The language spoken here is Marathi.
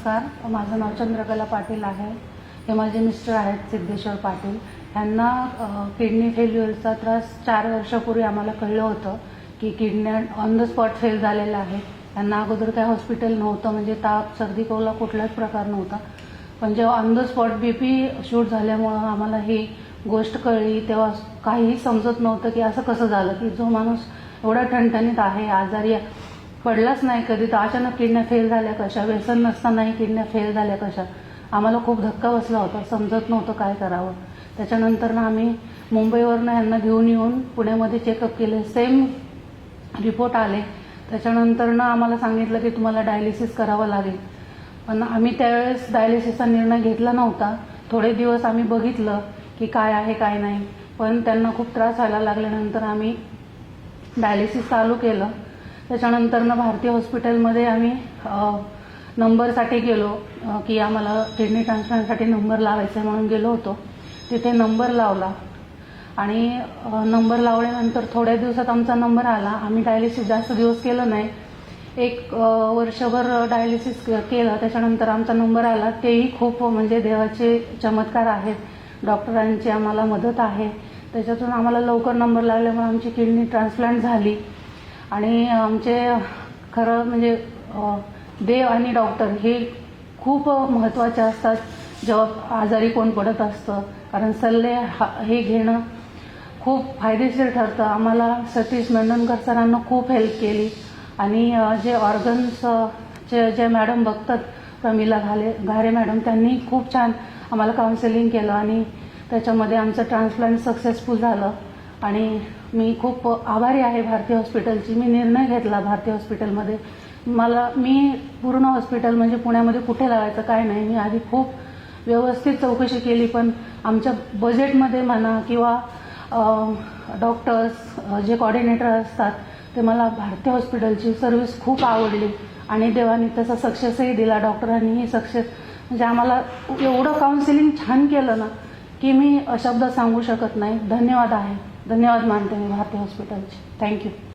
नमस्कार. माझं नाव चंद्रकला पाटील आहे. हे माझे मिस्टर आहेत सिद्धेश्वर पाटील. यांना किडनी फेल्युअरचा त्रास चार वर्षापूर्वी आम्हाला कळलं होतं की किडन्या ऑन द स्पॉट फेल झालेला आहे त्यांना अगोदर काय हॉस्पिटल नव्हतं म्हणजे ताप सर्दी कोला कुठलाच प्रकार नव्हता. पण जेव्हा on the spot B P shoot झाल्यामुळं आम्हाला ही गोष्ट कळली तेव्हा काहीही समजत नव्हतं की असं कसं झालं की जो माणूस एवढा ठणठणीत आहे आजारी पडलाच नाही कधी तर अचानक किडण्या फेल झाल्या कशा? व्यसन नसतानाही किडण्या फेल झाल्या कशा? आम्हाला खूप धक्का बसला होता समजत नव्हतं काय करावं. त्याच्यानंतर ना आम्ही मुंबईवरनं यांना घेऊन येऊन पुण्यामध्ये चेकअप केले. सेम रिपोर्ट आले. त्याच्यानंतर ना आम्हाला सांगितलं की तुम्हाला डायलिसिस करावं लागेल. पण आम्ही त्यावेळेस डायलिसिसचा निर्णय घेतला नव्हता. थोडे दिवस आम्ही बघितलं की काय आहे काय नाही. पण त्यांना खूप त्रास व्हायला लागल्यानंतर आम्ही डायलिसिस चालू केलं. त्याच्यानंतर भारतीय हॉस्पिटलमध्ये आम्ही नंबरसाठी गेलो की आम्हाला किडनी ट्रान्सप्लांटसाठी नंबर लावायचा आहे म्हणून गेलो होतो. तिथे नंबर लावला. आणि नंबर लावल्यानंतर थोड्या दिवसात आमचा नंबर आला. आम्ही डायलिसिस जास्त दिवस केलं नाही. एक वर्षभर डायलिसिस केलं. त्याच्यानंतर आमचा नंबर आला. तेही खूप म्हणजे देवाचे चमत्कार आहेत. डॉक्टरांची आम्हाला मदत आहे. त्याच्यातून आम्हाला लवकर नंबर लागल्यामुळे आमची किडनी ट्रान्सप्लांट झाली. आणि आमचे खरं म्हणजे देव आणि डॉक्टर हे खूप महत्त्वाचे असतात. जेव्हा आजारी कोण पडत असतं. कारण सल्ले हा- हे घेणं खूप फायदेशीर ठरतं. आम्हाला सतीश नंदनकर सरांना खूप हेल्प केली. आणि जे ऑर्गन्सचे जे मॅडम बघतात प्रमिला घाले घारे मॅडम त्यांनी खूप छान आम्हाला काउन्सिलिंग केलं. आणि त्याच्यामध्ये आमचं ट्रान्सप्लांट सक्सेसफुल झालं. आणि मी खूप आभारी आहे भारतीय हॉस्पिटलची. मी निर्णय घेतला भारतीय हॉस्पिटलमध्ये. मला मी पूर्ण हॉस्पिटल म्हणजे पुण्यामध्ये कुठे लावायचं काय नाही मी आधी खूप व्यवस्थित चौकशी केली पण आमच्या बजेटमध्ये म्हणा किंवा डॉक्टर्स जे कॉर्डिनेटर असतात ते मला भारतीय हॉस्पिटलची सर्व्हिस खूप आवडली आणि देवाने तसा सक्सेसही दिला. डॉक्टरांनीही सक्सेस म्हणजे आम्हाला एवढं काउन्सिलिंग छान केलं ना की मी शब्द सांगू शकत नाही. धन्यवाद आहे. धन्यवाद मानते मी भारतीय हॉस्पिटलचे थँक्यू